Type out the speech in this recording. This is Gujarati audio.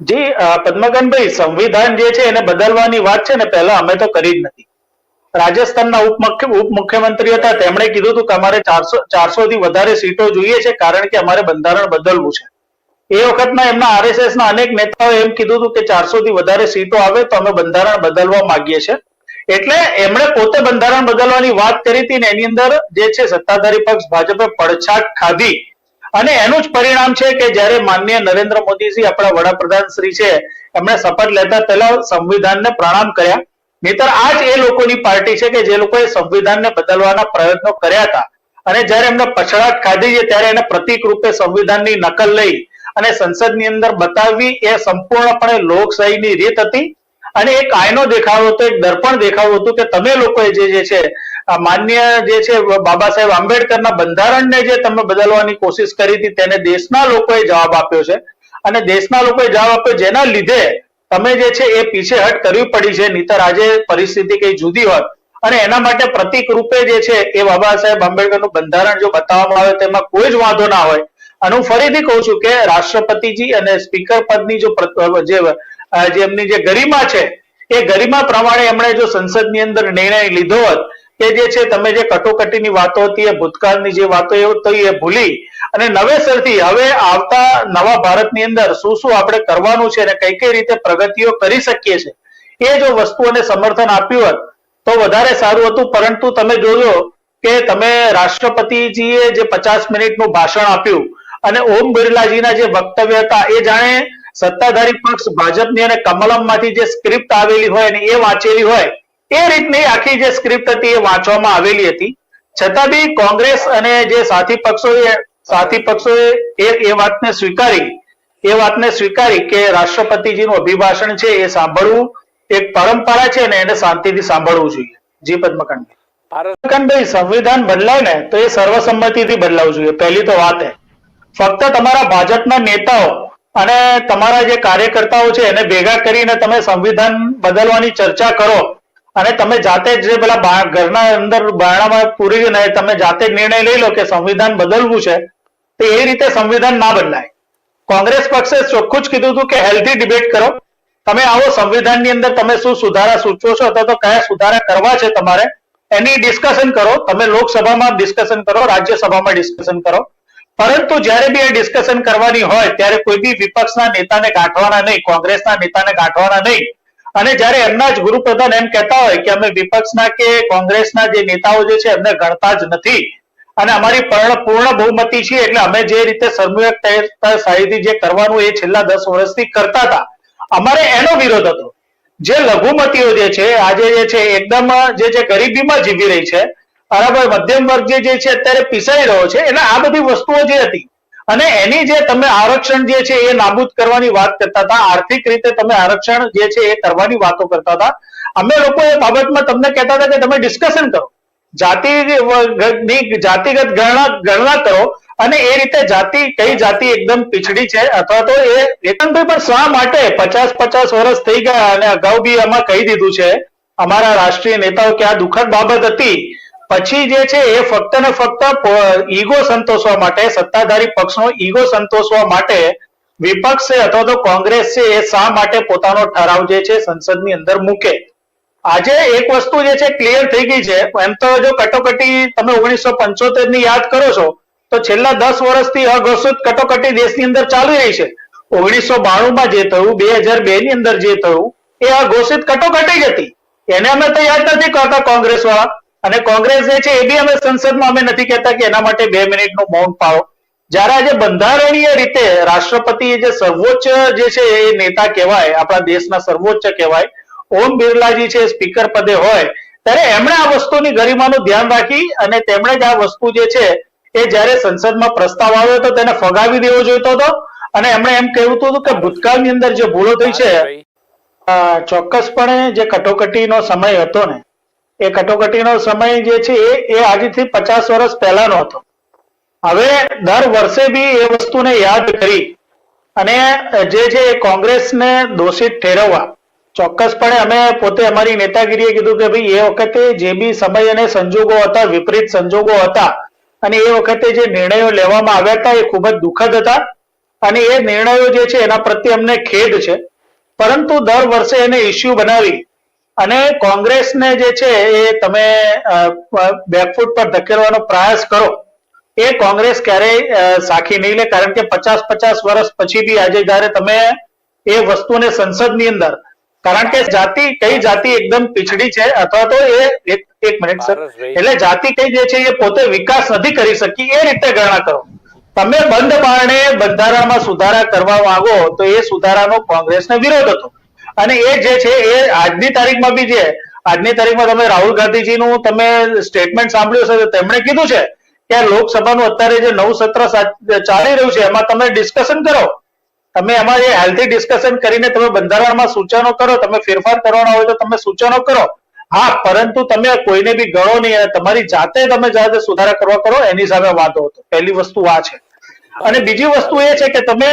જી પદ્મકાંતભાઈ સંવિધાન જે છે એને બદલવાની વાત છે ને પહેલા અમે તો કરી જ નથી. રાજસ્થાનના ઉપમુખ્ય ઉપમુખ્યમંત્રી હતા, તેમણે કીધું હતું કે અમારે ચારસો ચારસો થી વધારે સીટો જોઈએ છે કારણ કે અમારે બંધારણ બદલવું છે. એ વખતના એમના આરએસએસ ના અનેક નેતાઓ એમ કીધું હતું કે ચારસો થી વધારે સીટો આવે તો અમે બંધારણ બદલવા માંગીએ છીએ. એટલે એમણે પોતે બંધારણ બદલવાની વાત કરી હતી ને એની અંદર જે છે સત્તાધારી પક્ષ ભાજપે પડછાટ ખાધી. અને એનું જ પરિણામ છે કે જ્યારે માનનીય નરેન્દ્ર મોદીજી આપણા વડાપ્રધાન શ્રી છે, એમણે શપથ લેતા પહેલા સંવિધાનને પ્રણામ કર્યા. નહીતર આ જ એ લોકોની પાર્ટી છે કે જે લોકોએ સંવિધાનને બદલવાના પ્રયત્નો કર્યા હતા. અને જ્યારે એમને પછડાટ ખાધી છે, ત્યારે એને પ્રતિક રૂપે સંવિધાનની નકલ લઈ અને સંસદની અંદર બતાવવી એ સંપૂર્ણપણે લોકશાહીની રીત હતી. અને એક આયનો દેખાડો હતો, એક દર્પણ દેખાડવું હતું કે તમે લોકોએ જે છે માન્ય જે છે, બાબા સાહેબ આંબેડકરના બંધારણને જે તમે બદલવાની કોશિશ કરી હતી, તેને દેશના લોકોએ જવાબ આપ્યો છે. અને દેશના લોકોએ જવાબ આપ્યો જેના લીધે તમે જે છે, એ પીછેહટ કરવી પડી છે. નહીતર આજે પરિસ્થિતિ કઈ જુદી હોત. અને એના માટે પ્રતિક રૂપે જે છે, એ બાબા સાહેબ આંબેડકરનું બંધારણ જો બતાવવામાં આવે, તેમાં કોઈ જ વાંધો ના હોય. અને હું ફરીથી કહું છું કે રાષ્ટ્રપતિજી અને સ્પીકર પદની જો જે એમની જે ગરિમા છે, એ ગરિમા પ્રમાણે એમણે જો સંસદની અંદર નિર્ણય લીધો હોત કે જે છે, તમે જે કટોકટીની વાતો હતી, એ ભૂતકાળની જે વાતો હતી એ ભૂલી. અને નવેસરથી હવે આવતા નવા ભારતની અંદર શું શું આપણે કરવાનું છે અને કઈ કઈ રીતે પ્રગતિઓ કરી શકીએ છીએ એ જો વસ્તુઓને સમર્થન આપ્યું હોત, તો વધારે સારું હતું. પરંતુ તમે જોજો કે તમે રાષ્ટ્રપતિજીએ જે પચાસ મિનિટનું ભાષણ આપ્યું અને ઓમ બિરલાજીના જે વક્તવ્ય હતા, એ જાણે સત્તાધારી પક્ષ ભાજપની અને કમલમમાંથી જે સ્ક્રિપ્ટ આવેલી હોય અને એ વાંચેલી હોય એ રીતની આખી જે સ્ક્રિપ્ટ હતી એ વાંચવામાં આવેલી હતી. છતાં બી કોંગ્રેસ અને જે સાથી પક્ષોએ સાથી પક્ષોએ એ એ વાતને સ્વીકારી એ વાતને સ્વીકારી કે રાષ્ટ્રપતિજીનું અભિભાષણ છે એ સાંભળવું એક પરંપરા છે ને એને શાંતિથી સાંભળવું જોઈએ. જી પદ્મકાંડ ભાઈ સંવિધાન બદલાય ને તો એ સર્વસંમતિથી બદલાવું જોઈએ. પહેલી તો વાત છે ફક્ત તમારા ભાજપના નેતાઓ અને તમારા જે કાર્યકર્તાઓ છે એને ભેગા કરીને તમે સંવિધાન બદલવાની ચર્ચા કરો અને તમે જાતે જ પેલા ઘરના અંદર બારણામાં પૂરીને તમે જાતે નિર્ણય લઈ લો કે સંવિધાન બદલવું છે, તો એ રીતે સંવિધાન ના બદલાય. કોંગ્રેસ પક્ષે ચોખ્ખું જ કીધું હતું કે હેલ્ધી ડિબેટ કરો. તમે આવો સંવિધાનની અંદર તમે શું સુધારા સૂચવો છો અથવા તો કયા સુધારા કરવા છે તમારે, એની ડિસ્કશન કરો. તમે લોકસભામાં ડિસ્કશન કરો, રાજ્યસભામાં ડિસ્કશન કરો. પરંતુ જ્યારે બી એ ડિસ્કશન કરવાની હોય, ત્યારે કોઈ બી વિપક્ષના નેતાને ગાંઠવાના નહીં, કોંગ્રેસના નેતાને ગાંઠવાના નહીં. અને જ્યારે એમના જ ગુરુપ્રધાન એમ કહેતા હોય કે અમે વિપક્ષના કે કોંગ્રેસના જે નેતાઓ જે છે, એમને ગણતા જ નથી. અને અમારી પૂર્ણ બહુમતી છે, એટલે અમે જે રીતે સાહીથી જે કરવાનું એ છેલ્લા દસ વર્ષથી કરતા હતા, અમારે એનો વિરોધ હતો. જે લઘુમતીઓ જે છે, આજે જે છે, એકદમ જે છે, ગરીબીમાં જીવી રહી છે. બરાબર, મધ્યમ વર્ગ જે છે, અત્યારે પીસાઈ રહ્યો છે એટલે આ બધી વસ્તુઓ જે હતી અને એની જે તમે આરક્ષણ જે છે એ નાબૂદ કરવાની વાત કરતા હતા, આર્થિક રીતે તમે આરક્ષણ જે છે એ કરવાની વાતો કરતા હતા. અમે લોકો એ બાબતમાં તમને કહેતા હતા કે તમે ડિસ્કશન કરો. જાતિ જાતિગત ગણના ગણના કરો અને એ રીતે જાતિ, કઈ જાતિ એકદમ પીછડી છે અથવા તો એ રેતનભાઈ પણ શા માટે પચાસ પચાસ વર્ષ થઈ ગયા અને અગાઉ બી એમાં કહી દીધું છે, અમારા રાષ્ટ્રીય નેતાઓ કે આ દુઃખદ બાબત હતી પછી જે છે એ ફક્ત ને ફક્ત ઈગો સંતોષવા માટે, સત્તાધારી પક્ષનો ઈગો સંતોષવા માટે વિપક્ષ છે અથવા તો કોંગ્રેસ છે એ શા માટે પોતાનો ઠરાવ જે છે સંસદની અંદર મૂકે. આજે એક વસ્તુ જે છે ક્લિયર થઈ ગઈ છે. એમ તો જો કટોકટી તમે ઓગણીસો પંચોતેરની યાદ કરો છો, તો છેલ્લા દસ વર્ષથી અઘોષિત કટોકટી દેશની અંદર ચાલી રહી છે. ઓગણીસો બાણું માં જે થયું, બે હજાર બે ની અંદર જે થયું, એ અઘોષિત કટોકટી જ હતી. એને અમે તો યાદ નથી કરતા કોંગ્રેસ વાળા અને કોંગ્રેસ જે છે એ બી અમે સંસદમાં અમે નથી કહેતા કે એના માટે બે મિનિટનું મૌન પાળો. જ્યારે આજે બંધારણીય રીતે રાષ્ટ્રપતિ જે સર્વોચ્ચ જે છે એ નેતા કહેવાય આપણા દેશના સર્વોચ્ચ કહેવાય ઓમ બિરલાજી છે સ્પીકર પદે હોય ત્યારે એમણે આ વસ્તુની ગરિમાનું ધ્યાન રાખી અને તેમણે જ આ વસ્તુ જે છે એ જ્યારે સંસદમાં પ્રસ્તાવ આવ્યો હતો તેને ફગાવી દેવો જોઈતો હતો. અને એમણે એમ કહેવું હતું કે ભૂતકાળની અંદર જે ભૂલો થઈ છે ચોક્કસપણે જે કટોકટીનો સમય હતો ને એ કટોકટીનો સમય જે છે એ આજથી પચાસ વર્ષ પહેલાનો હતો. હવે દર વર્ષે બી એ વસ્તુને યાદ કરી અને જે છે એ કોંગ્રેસને દોષિત ઠેરવવા, ચોક્કસપણે અમે પોતે અમારી નેતાગીરીએ કીધું કે ભાઈ એ વખતે જે બી સમય અને સંજોગો હતા, વિપરીત સંજોગો હતા, અને એ વખતે જે નિર્ણયો લેવામાં આવ્યા હતા એ ખૂબ જ દુઃખદ હતા. અને એ નિર્ણયો જે છે એના પ્રત્યે અમને ખેદ છે. પરંતુ દર વર્ષે એને ઇસ્યુ બનાવી અને કોંગ્રેસને જે છે એ તમે બેકફૂટ પર ધકેલવાનો પ્રયાસ કરો. એ કોંગ્રેસ ક્યારેય સાખી નહીં લે કારણ કે પચાસ પચાસ વર્ષ પછી બી આજે જયારે તમે એ વસ્તુને સંસદની અંદર કારણ કે જાતિ કઈ જાતિ એકદમ પીછડી છે અથવા તો એ એક એક મિનિટ સર એટલે જાતિ કઈ જે છે એ પોતે વિકાસ નથી કરી શકી એ રીતે ગણના કરો. તમે બંધ બારણે બંધારણમાં સુધારા કરવા માંગો તો એ સુધારાનો કોંગ્રેસને વિરોધ હતો. અને એ જે છે, એ આજની તારીખમાં બી છે આજની તારીખમાં તમે રાહુલ ગાંધીજીનું તમે સ્ટેટમેન્ટ સાંભળ્યું હશે તેમણે કીધું છે કે લોકસભાનું અત્યારે જે નવું સત્ર ચાલી રહ્યું છે, એમાં તમે ડિસ્કશન કરો. તમે એમાં જે હેલ્ધી ડિસ્કશન કરીને તમે બંધારણમાં સૂચનો કરો, તમે ફેરફાર કરવાના હોય તો તમે સૂચનો કરો. હા, પરંતુ તમે કોઈને બી ગણો નહીં અને તમારી જાતે તમે જાતે સુધારા કરવા કરો, એની સામે વાંધો હતો. પહેલી વસ્તુ આ છે. અને બીજી વસ્તુ એ છે કે તમે